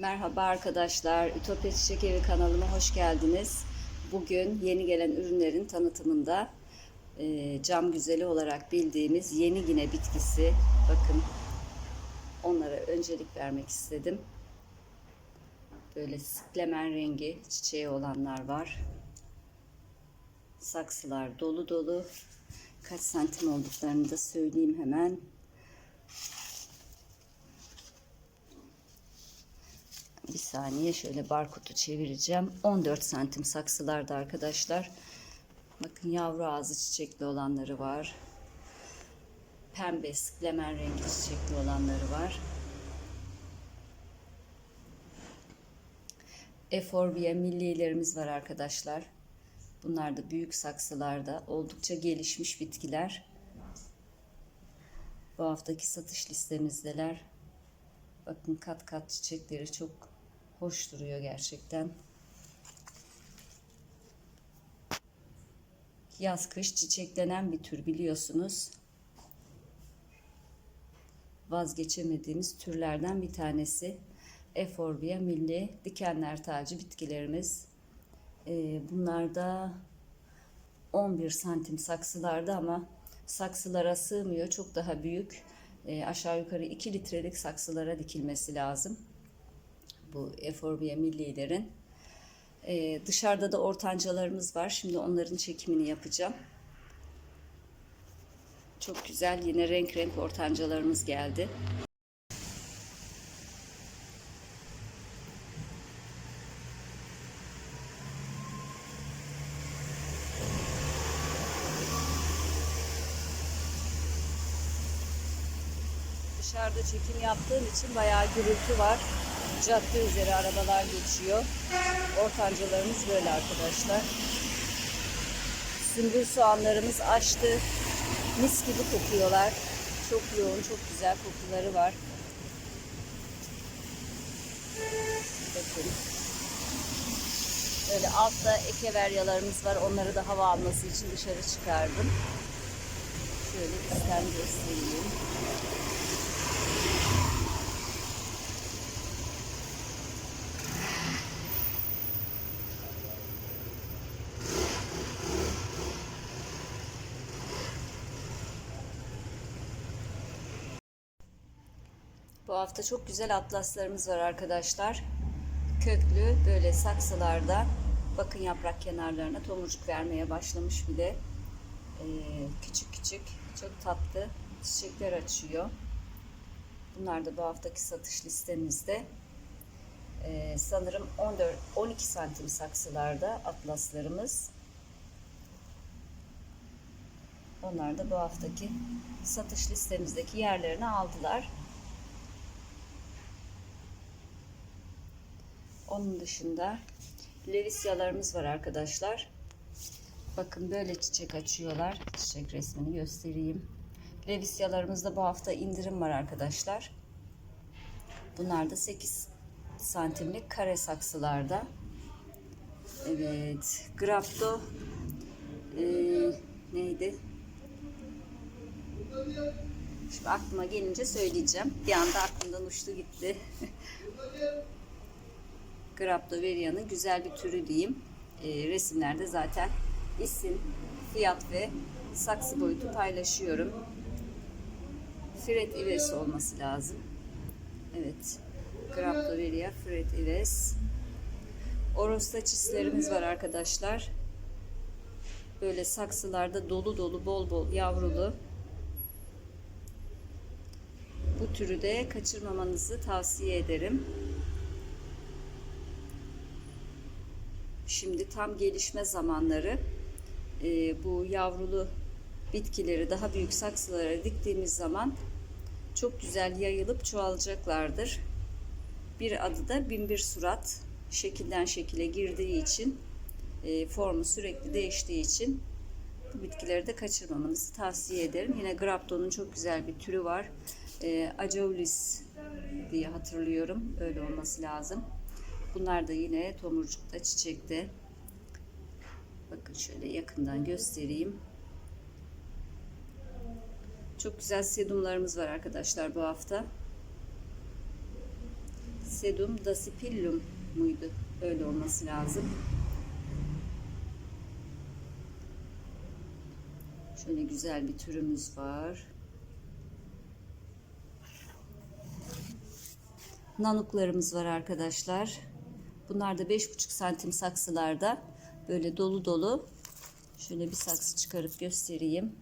Merhaba arkadaşlar, Ütopya Çiçek Evi kanalıma hoş geldiniz. Bugün yeni gelen ürünlerin tanıtımında e, cam güzeli olarak bildiğimiz yeni yine bitkisi. Bakın onlara öncelik vermek istedim. Böyle siklemen rengi çiçeği olanlar var. Saksılar dolu dolu. Kaç santim olduklarını da söyleyeyim hemen. Bir saniye şöyle barkodu çevireceğim. 14 santim saksılarda arkadaşlar. Bakın yavru ağzı çiçekli olanları var. Pembe sıklemen rengi çiçekli olanları var. Eforbia millilerimiz var arkadaşlar. Bunlar da büyük saksılarda oldukça gelişmiş bitkiler. Bu haftaki satış listemizdeler. Bakın kat kat çiçekleri çok hoş duruyor gerçekten. Yaz kış çiçeklenen bir tür biliyorsunuz. Vazgeçemediğimiz türlerden bir tanesi. Eforbia milli dikenler tacı bitkilerimiz. Ee, bunlar da 11 santim saksılarda ama saksılara sığmıyor. Çok daha büyük. E, aşağı yukarı 2 litrelik saksılara dikilmesi lazım. Bu Eforbia millilerin. E, dışarıda da ortancalarımız var. Şimdi onların çekimini yapacağım. Çok güzel yine renk renk ortancalarımız geldi. Dışarıda çekim yaptığım için bayağı gürültü var. Cadde üzeri arabalar geçiyor. Ortancalarımız böyle arkadaşlar. Sümbül soğanlarımız açtı. Mis gibi kokuyorlar. Çok yoğun, çok güzel kokuları var. Bakın. Böyle altta ekeveryalarımız var. Onları da hava alması için dışarı çıkardım. Şöyle üstten göstereyim. Bu hafta çok güzel atlaslarımız var arkadaşlar. Köklü böyle saksılarda bakın yaprak kenarlarına tomurcuk vermeye başlamış bile. Ee, küçük küçük çok tatlı çiçekler açıyor. Bunlar da bu haftaki satış listemizde. Ee, sanırım 14 12 santim saksılarda atlaslarımız. Onlar da bu haftaki satış listemizdeki yerlerini aldılar. Onun dışında levisyalarımız var arkadaşlar. Bakın böyle çiçek açıyorlar. Çiçek resmini göstereyim. Levisyalarımızda bu hafta indirim var arkadaşlar. Bunlar da 8 santimlik kare saksılarda. Evet. Grafto ee, neydi? Şimdi aklıma gelince söyleyeceğim. Bir anda aklımdan uçtu gitti. Graptoveria'nın güzel bir türü diyeyim. E, resimlerde zaten isim, fiyat ve saksı boyutu paylaşıyorum. Fred Ives olması lazım. Evet. Graptoveria Fred Ives. Orostaçislerimiz var arkadaşlar. Böyle saksılarda dolu dolu bol bol yavrulu. Bu türü de kaçırmamanızı tavsiye ederim. Şimdi tam gelişme zamanları. Ee, bu yavrulu bitkileri daha büyük saksılara diktiğimiz zaman çok güzel yayılıp çoğalacaklardır. Bir adı da binbir surat. Şekilden şekile girdiği için, e, formu sürekli değiştiği için bu bitkileri de kaçırmamanızı tavsiye ederim. Yine Grapton'un çok güzel bir türü var. E, Ajolis diye hatırlıyorum. Öyle olması lazım. Bunlar da yine tomurcukta, çiçekte. Bakın şöyle yakından göstereyim. Çok güzel sedumlarımız var arkadaşlar bu hafta. Sedum Dacipillum muydu? Öyle olması lazım. Şöyle güzel bir türümüz var. Nanuklarımız var arkadaşlar. Bunlar da 5,5 santim saksılarda. Böyle dolu dolu. Şöyle bir saksı çıkarıp göstereyim.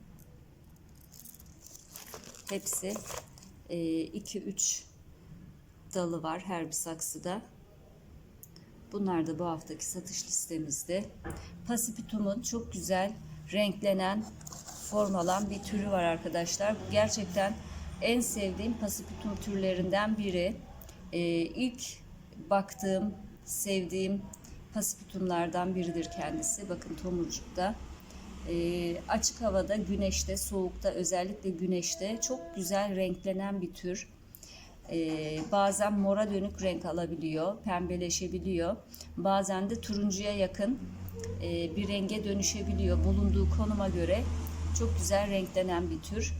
Hepsi 2-3 dalı var her bir saksıda. Bunlar da bu haftaki satış listemizde. Pasipitum'un çok güzel renklenen, form alan bir türü var arkadaşlar. Bu gerçekten en sevdiğim pasipitum türlerinden biri. Ee, ilk baktığım, sevdiğim pasipitumlardan biridir kendisi. Bakın tomurcukta. Ee, açık havada, güneşte, soğukta, özellikle güneşte çok güzel renklenen bir tür. Ee, bazen mora dönük renk alabiliyor, pembeleşebiliyor. Bazen de turuncuya yakın e, bir renge dönüşebiliyor. Bulunduğu konuma göre çok güzel renklenen bir tür.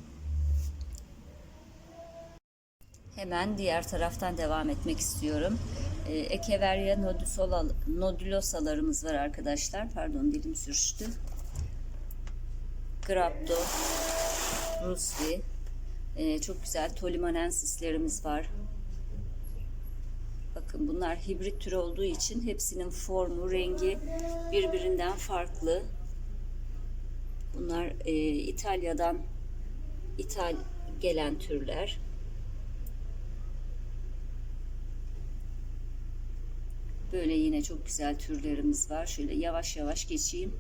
Hemen diğer taraftan devam etmek istiyorum. E, Echeveria nodulosalarımız var arkadaşlar. Pardon dilim sürçtü. Grapto, Rusli, e, çok güzel Tolimonensislerimiz var. Bakın bunlar hibrit tür olduğu için hepsinin formu, rengi birbirinden farklı. Bunlar e, İtalya'dan ithal gelen türler. Böyle yine çok güzel türlerimiz var. Şöyle yavaş yavaş geçeyim.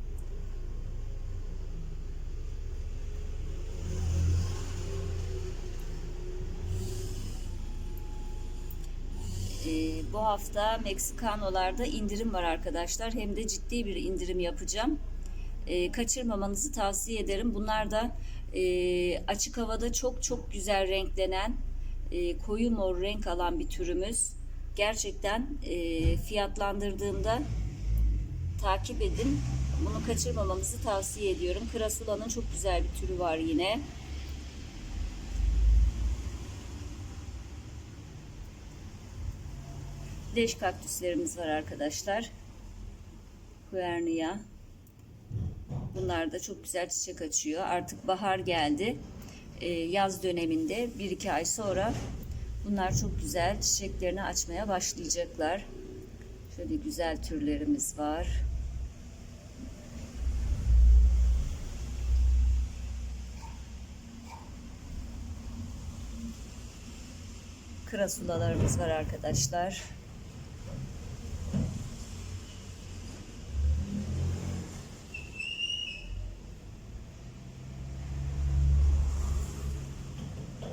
Ee, bu hafta Meksikanolarda indirim var arkadaşlar. Hem de ciddi bir indirim yapacağım. Ee, kaçırmamanızı tavsiye ederim. Bunlar da e, açık havada çok çok güzel renklenen, e, koyu mor renk alan bir türümüz. Gerçekten e, fiyatlandırdığımda takip edin. Bunu kaçırmamanızı tavsiye ediyorum. Krasula'nın çok güzel bir türü var yine. Leş kaktüslerimiz var arkadaşlar. Huernia. Bunlar da çok güzel çiçek açıyor. Artık bahar geldi. Ee, yaz döneminde 1-2 ay sonra bunlar çok güzel çiçeklerini açmaya başlayacaklar. Şöyle güzel türlerimiz var. Krasulalarımız var arkadaşlar.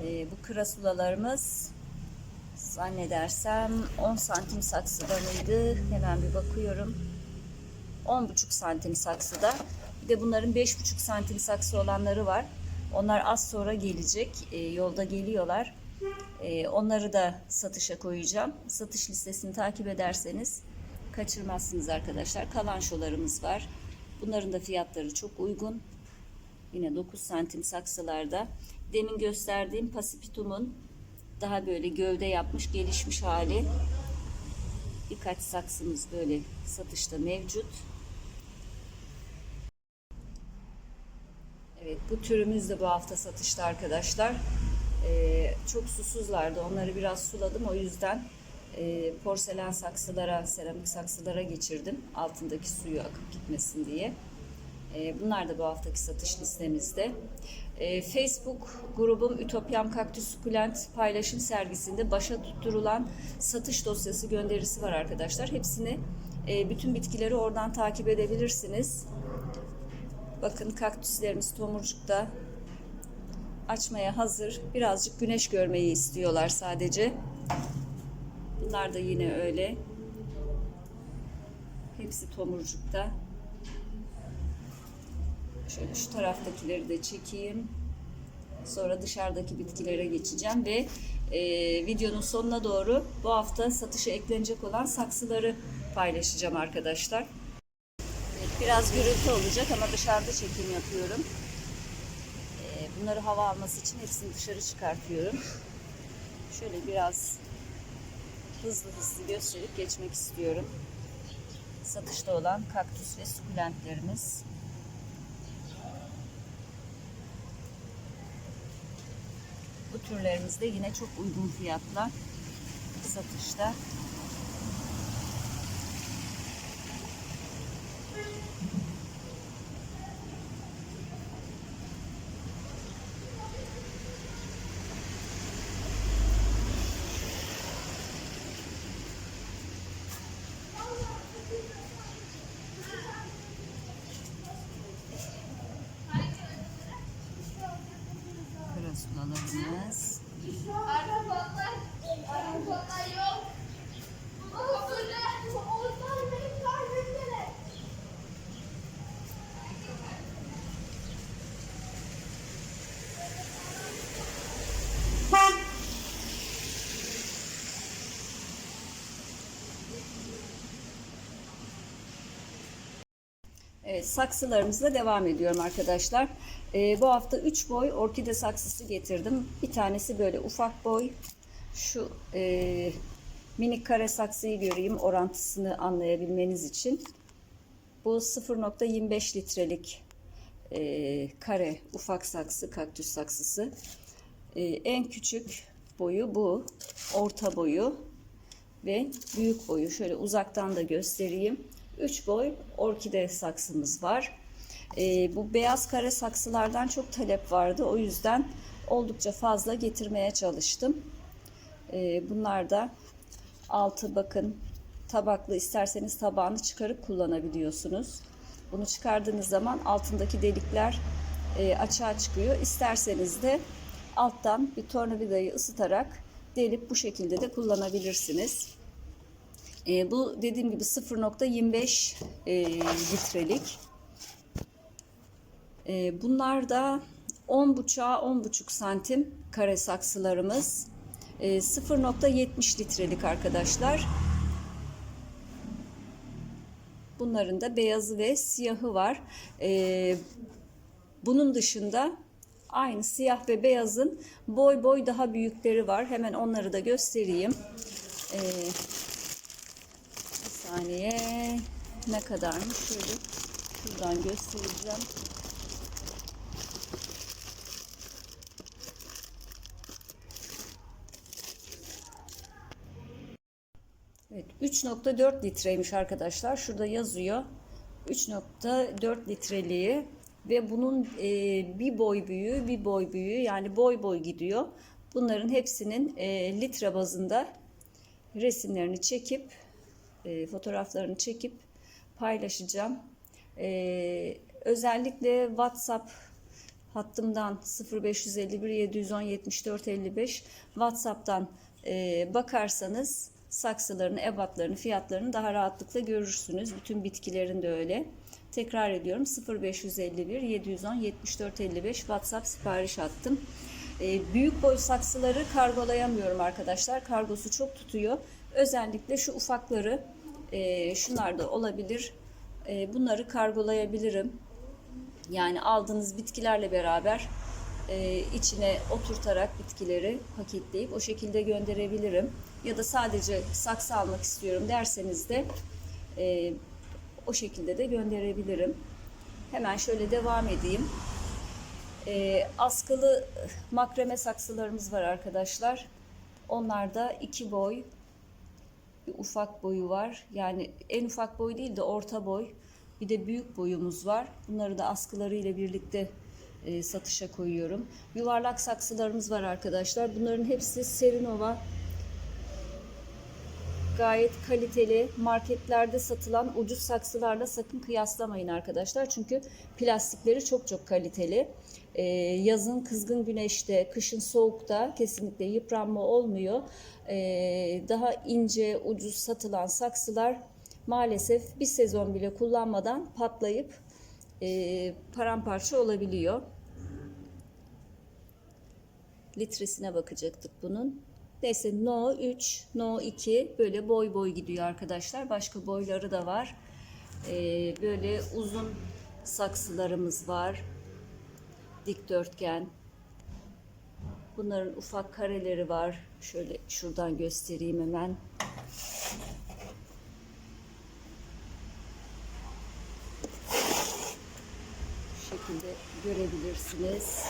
Ee, bu krasulalarımız zannedersem 10 santim saksıda mıydı? Hemen bir bakıyorum. 10,5 santim saksıda. Bir de bunların 5,5 santim saksı olanları var. Onlar az sonra gelecek. Ee, yolda geliyorlar. Ee, onları da satışa koyacağım. Satış listesini takip ederseniz kaçırmazsınız arkadaşlar. Kalanşolarımız var. Bunların da fiyatları çok uygun. Yine 9 santim saksılarda. Demin gösterdiğim Pasipitum'un daha böyle gövde yapmış gelişmiş hali. Birkaç saksımız böyle satışta mevcut. Evet bu türümüz de bu hafta satışta arkadaşlar. Ee, çok susuzlardı. Onları biraz suladım. O yüzden e, porselen saksılara, seramik saksılara geçirdim. Altındaki suyu akıp gitmesin diye. E, bunlar da bu haftaki satış listemizde. E, Facebook grubum Ütopyam Kaktüs Sukulent paylaşım sergisinde başa tutturulan satış dosyası gönderisi var arkadaşlar. Hepsini e, bütün bitkileri oradan takip edebilirsiniz. Bakın kaktüslerimiz tomurcukta açmaya hazır. Birazcık güneş görmeyi istiyorlar sadece. Bunlar da yine öyle. Hepsi tomurcukta. Şöyle şu taraftakileri de çekeyim. Sonra dışarıdaki bitkilere geçeceğim ve e, videonun sonuna doğru bu hafta satışa eklenecek olan saksıları paylaşacağım arkadaşlar. Biraz gürültü olacak ama dışarıda çekim yapıyorum. E, bunları hava alması için hepsini dışarı çıkartıyorum. Şöyle biraz hızlı hızlı gösterip geçmek istiyorum. Satışta olan kaktüs ve sukulentlerimiz. Türlerimizde yine çok uygun fiyatla satışta. Evet, saksılarımızla devam ediyorum arkadaşlar. Ee, bu hafta 3 boy orkide saksısı getirdim. Bir tanesi böyle ufak boy. Şu e, minik kare saksıyı göreyim orantısını anlayabilmeniz için. Bu 0.25 litrelik e, kare ufak saksı, kaktüs saksısı. E, en küçük boyu bu. Orta boyu ve büyük boyu. Şöyle uzaktan da göstereyim. 3 boy orkide saksımız var. Ee, bu beyaz kare saksılardan çok talep vardı. O yüzden oldukça fazla getirmeye çalıştım. Ee, bunlar da altı bakın tabaklı isterseniz tabağını çıkarıp kullanabiliyorsunuz. Bunu çıkardığınız zaman altındaki delikler e, açığa çıkıyor. İsterseniz de alttan bir tornavidayı ısıtarak delip bu şekilde de kullanabilirsiniz. E, bu dediğim gibi 0.25 e, litrelik. E, bunlar da 10.5'a 10.5 santim kare saksılarımız. E, 0.70 litrelik arkadaşlar. Bunların da beyazı ve siyahı var. E, bunun dışında aynı siyah ve beyazın boy boy daha büyükleri var. Hemen onları da göstereyim. E, bir saniye. Ne kadarmış? Şöyle şuradan göstereceğim. Evet 3.4 litreymiş arkadaşlar. Şurada yazıyor. 3.4 litreliği ve bunun e, bir boy büyüğü bir boy büyüğü yani boy boy gidiyor. Bunların hepsinin e, litre bazında resimlerini çekip e, fotoğraflarını çekip paylaşacağım. E, özellikle WhatsApp hattımdan 0551 710 74 55 WhatsApp'tan e, bakarsanız saksılarını, ebatlarını, fiyatlarını daha rahatlıkla görürsünüz. Bütün bitkilerin de öyle. Tekrar ediyorum 0551 710 74 55 WhatsApp sipariş attım. E, büyük boy saksıları kargolayamıyorum arkadaşlar. Kargosu çok tutuyor. Özellikle şu ufakları e, şunlar da olabilir. E, bunları kargolayabilirim. Yani aldığınız bitkilerle beraber e, içine oturtarak bitkileri paketleyip o şekilde gönderebilirim. Ya da sadece saksı almak istiyorum derseniz de e, o şekilde de gönderebilirim. Hemen şöyle devam edeyim. E, askılı makreme saksılarımız var arkadaşlar. Onlar da iki boy, bir ufak boyu var. Yani en ufak boy değil de orta boy. Bir de büyük boyumuz var. Bunları da askıları ile birlikte e, satışa koyuyorum. Yuvarlak saksılarımız var arkadaşlar. Bunların hepsi Serinova gayet kaliteli marketlerde satılan ucuz saksılarla sakın kıyaslamayın arkadaşlar. Çünkü plastikleri çok çok kaliteli. Ee, yazın kızgın güneşte, kışın soğukta kesinlikle yıpranma olmuyor. Ee, daha ince, ucuz satılan saksılar maalesef bir sezon bile kullanmadan patlayıp e, paramparça olabiliyor. Litresine bakacaktık bunun. Neyse No 3, No 2 böyle boy boy gidiyor arkadaşlar. Başka boyları da var. Ee, böyle uzun saksılarımız var. Dikdörtgen. Bunların ufak kareleri var. Şöyle şuradan göstereyim hemen. Şu şekilde görebilirsiniz.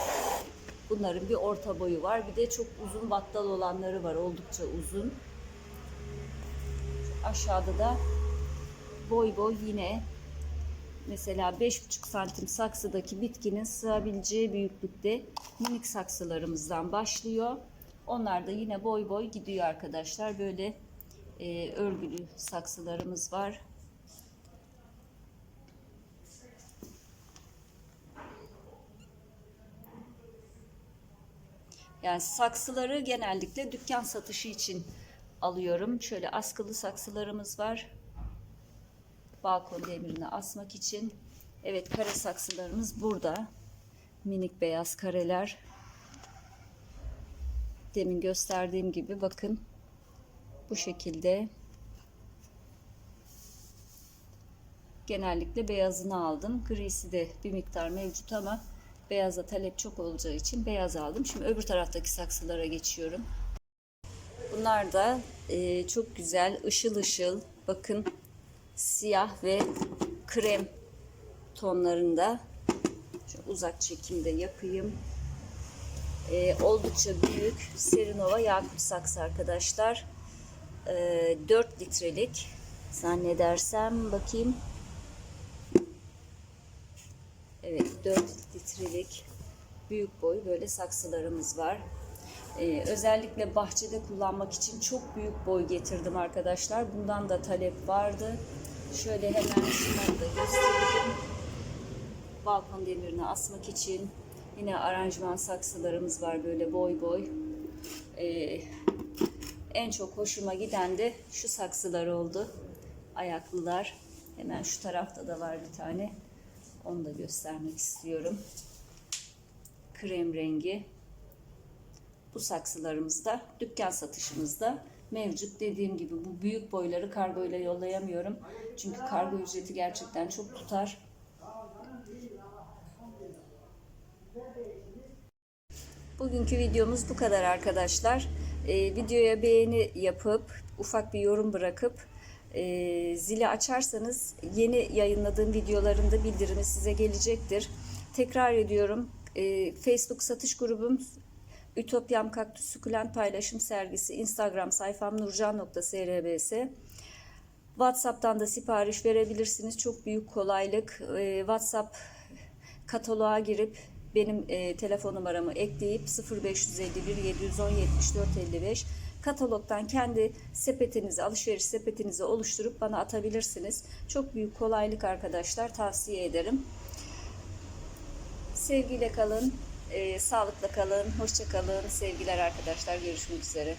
Bunların bir orta boyu var. Bir de çok uzun battal olanları var. Oldukça uzun. Aşağıda da boy boy yine mesela 5,5 santim saksıdaki bitkinin sığabileceği büyüklükte minik saksılarımızdan başlıyor. Onlar da yine boy boy gidiyor arkadaşlar. Böyle e, örgülü saksılarımız var. Yani saksıları genellikle dükkan satışı için alıyorum. Şöyle askılı saksılarımız var. Balkon demirine asmak için. Evet kare saksılarımız burada. Minik beyaz kareler. Demin gösterdiğim gibi bakın. Bu şekilde. Genellikle beyazını aldım. Grisi de bir miktar mevcut ama beyaza talep çok olacağı için beyaz aldım. Şimdi öbür taraftaki saksılara geçiyorum. Bunlar da e, çok güzel ışıl ışıl bakın siyah ve krem tonlarında şu uzak çekimde yapayım. E, oldukça büyük Serinova Yakup saksı arkadaşlar. E, 4 litrelik zannedersem bakayım. Evet 4 litrelik büyük boy böyle saksılarımız var. Ee, özellikle bahçede kullanmak için çok büyük boy getirdim arkadaşlar. Bundan da talep vardı. Şöyle hemen şunları da göstereyim. Balkon demirine asmak için yine aranjman saksılarımız var böyle boy boy. Ee, en çok hoşuma giden de şu saksılar oldu. Ayaklılar. Hemen şu tarafta da var bir tane. Onu da göstermek istiyorum. Krem rengi. Bu saksılarımızda dükkan satışımızda mevcut. Dediğim gibi bu büyük boyları kargo ile yollayamıyorum. Çünkü kargo ücreti gerçekten çok tutar. Bugünkü videomuz bu kadar arkadaşlar. Ee, videoya beğeni yapıp ufak bir yorum bırakıp e, zili açarsanız yeni yayınladığım videoların da bildirimi size gelecektir. Tekrar ediyorum e, Facebook satış grubum Ütopyam Kaktüs Sukulent Paylaşım Sergisi Instagram sayfam nurcan.srbs WhatsApp'tan da sipariş verebilirsiniz. Çok büyük kolaylık. E, WhatsApp kataloğa girip benim e, telefon numaramı ekleyip 0551 710 74 55 katalogdan kendi sepetinizi, alışveriş sepetinizi oluşturup bana atabilirsiniz. Çok büyük kolaylık arkadaşlar. Tavsiye ederim. Sevgiyle kalın, e, sağlıkla kalın, hoşça kalın. Sevgiler arkadaşlar. Görüşmek üzere.